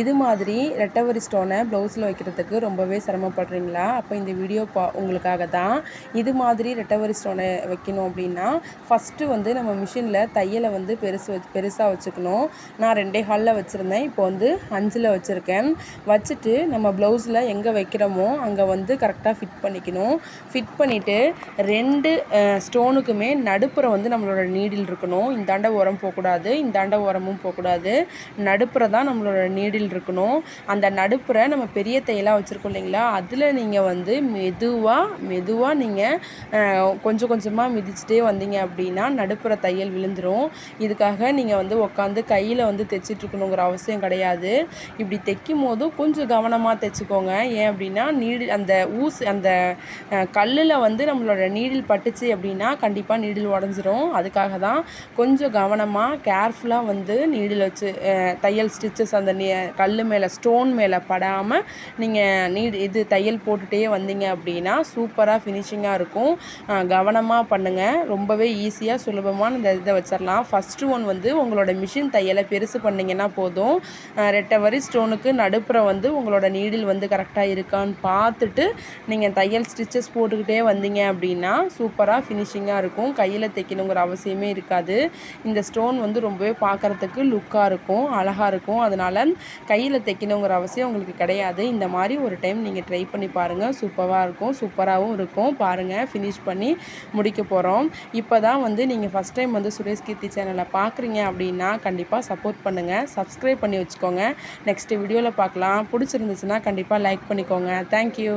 இது மாதிரி ரெட்டவரி ஸ்டோனை ப்ளவுஸில் வைக்கிறதுக்கு ரொம்பவே சிரமப்படுறீங்களா? அப்போ இந்த வீடியோ பா உங்களுக்காக தான். இது மாதிரி ரெட்டவரி ஸ்டோனை வைக்கணும் அப்படின்னா ஃபஸ்ட்டு வந்து நம்ம மிஷினில் தையலை வந்து பெருசு வச்சு பெருசாக வச்சுக்கணும். நான் ரெண்டே ஹாலில் வச்சுருந்தேன். இப்போ வந்து அஞ்சில் வச்சுருக்கேன். வச்சுட்டு நம்ம ப்ளவுஸில் எங்கே வைக்கிறோமோ அங்கே வந்து கரெக்டாக ஃபிட் பண்ணிக்கணும். ஃபிட் பண்ணிவிட்டு ரெண்டு ஸ்டோனுக்குமே நடுப்புற வந்து நம்மளோட நீடில் இருக்கணும். இந்தாண்ட உரம் போகக்கூடாது இந்தாண்ட உரமும் போகக்கூடாது. நடுப்புற தான் நம்மளோட நீடில் இருக்கணும். அந்த நடுப்புற நம்ம பெரிய தையலாக வச்சுருக்கோம் இல்லைங்களா? அதில் நீங்கள் வந்து மெதுவாக மெதுவாக நீங்கள் கொஞ்சம் கொஞ்சமாக மிதிச்சுட்டே வந்தீங்க அப்படின்னா நடுப்புற தையல் விழுந்துடும் இதுக்காக நீங்கள் வந்து உட்காந்து கையில் வந்து தைச்சிட்ருக்கணுங்கிற அவசியம் கிடையாது. இப்படி தைக்கும் போதும் கொஞ்சம் கவனமாக தைச்சிக்கோங்க. ஏன் அப்படின்னா நீடில் அந்த ஊஸ் அந்த கல்லில் வந்து நம்மளோட நீடில் பட்டுச்சு அப்படின்னா கண்டிப்பாக நீடில் உடஞ்சிரும். அதுக்காக தான் கொஞ்சம் கவனமாக கேர்ஃபுல்லாக வந்து நீடில் வச்சு தையல் ஸ்டிச்சஸ் அந்த கல் மேலே ஸ்டோன் மேலே படாமல் நீங்கள் நீட் இது தையல் போட்டுகிட்டே வந்தீங்க அப்படின்னா சூப்பராக ஃபினிஷிங்காக இருக்கும். கவனமாக பண்ணுங்கள் ரொம்பவே ஈஸியாக சுலபமான இந்த இதை வச்சிடலாம் ஃபஸ்ட்டு ஒன் வந்து உங்களோட மிஷின் தையலை பெருசு பண்ணிங்கன்னா போதும். ரெட்டை வரி ஸ்டோனுக்கு நடுப்புற வந்து உங்களோட நீடில் வந்து கரெக்டாக இருக்கான்னு பார்த்துட்டு நீங்கள் தையல் ஸ்டிச்சஸ் போட்டுக்கிட்டே வந்தீங்க அப்படின்னா சூப்பராக ஃபினிஷிங்காக இருக்கும். கையில் தைக்கணுங்கிற அவசியமே இருக்காது. இந்த ஸ்டோன் வந்து ரொம்பவே பார்க்குறதுக்கு லுக்காக இருக்கும் அழகாக இருக்கும். அதனால் கையில் தைக்கணுங்கிற அவசியம் உங்களுக்கு கிடையாது. இந்த மாதிரி ஒரு டைம் நீங்கள் ட்ரை பண்ணி பாருங்கள் சூப்பராக இருக்கும். சூப்பராகவும் இருக்கும். பாருங்கள் ஃபினிஷ் பண்ணி முடிக்க போகிறோம் இப்போ தான் வந்து நீங்கள் ஃபஸ்ட் டைம் வந்து சுரேஷ் கீர்த்தி சேனலை பார்க்குறீங்க அப்படின்னா கண்டிப்பாக சப்போர்ட் பண்ணுங்கள் சப்ஸ்கிரைப் பண்ணி வச்சுக்கோங்க. நெக்ஸ்ட்டு வீடியோவில் பார்க்கலாம் பிடிச்சிருந்துச்சுன்னா கண்டிப்பாக லைக் பண்ணிக்கோங்க. தேங்க்யூ